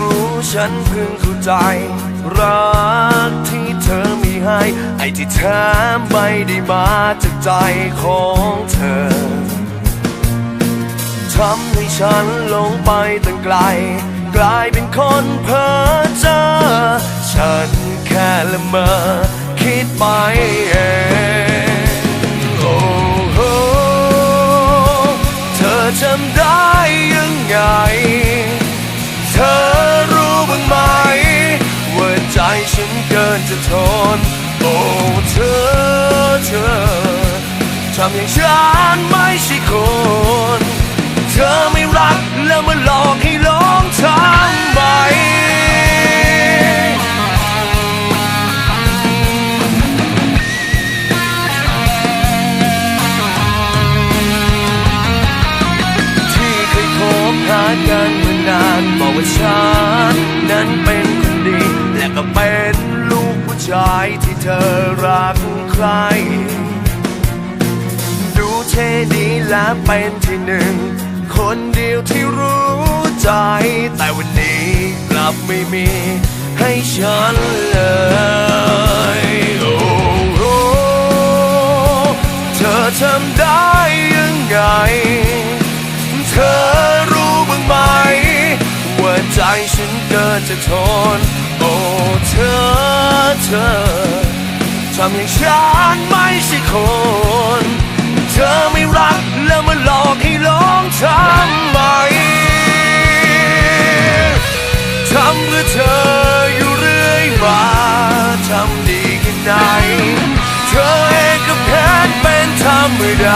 รู้ฉันเพิ่งเข้าใจ รักที่เธอมีให้ ไอ้ที่แท้ไม่ได้มาจากใจของเธอทำให้ฉันหลงไปตั้งไกล กลายเป็นคนเพ้อเจ้อฉันแค่ละเมอคิดไปเองโอ้โหเธอจำได้ นเกินจะทน โอ้เธอเธอทำอย่างฉันไม่ใช่คน เธอไม่รักแล้วมาหลอกให้หลงทำไมที่เคยคบหากันมานานบอกว่าฉันนั้นเป็นคนดีและก็เป็น ชายที่เธอรักใคร ดูเท่ดีและเป็นที่หนึ่ง คนเดียวที่รู้ใจ แต่วันนี้กลับไม่มีให้ฉันเลยโอ้โหเธอทำได้ยังไง เธอรู้บ้างไหม ว่าใจฉันเกินจะทน โอ้เธอ ธอทำอย่างฉันไม่ใช่คน เธอไม่รักแล้วมาหลอกให้หลงทำไมทำเพื่อเธออยู่เรื่อยมาทำดีแค่ไหน เธอเองก็แพ้เป็นธรรมด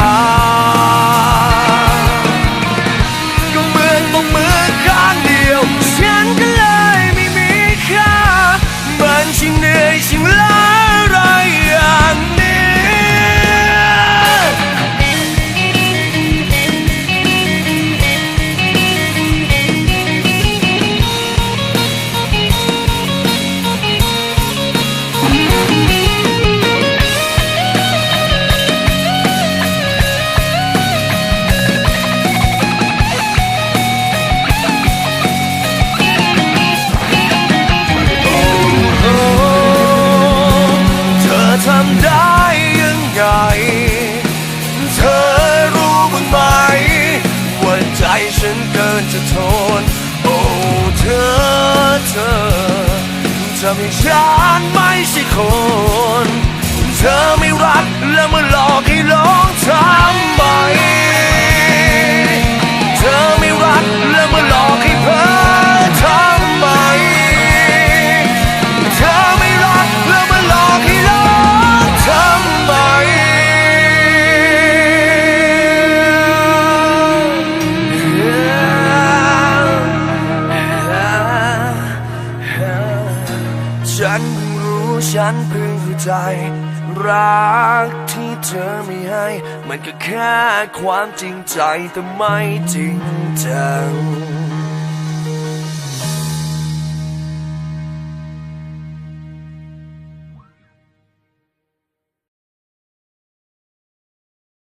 นเกินจะทน โอ้เธอเธอทำให้ฉันไม่ใช่คน เธอไม่รักและ ฉันเพิ่งรู้ฉันเพิ่งเข้าใจ รักที่เธอไม่ให้ มันก็แค่ความจริงใจแต่ไม่จริงจัง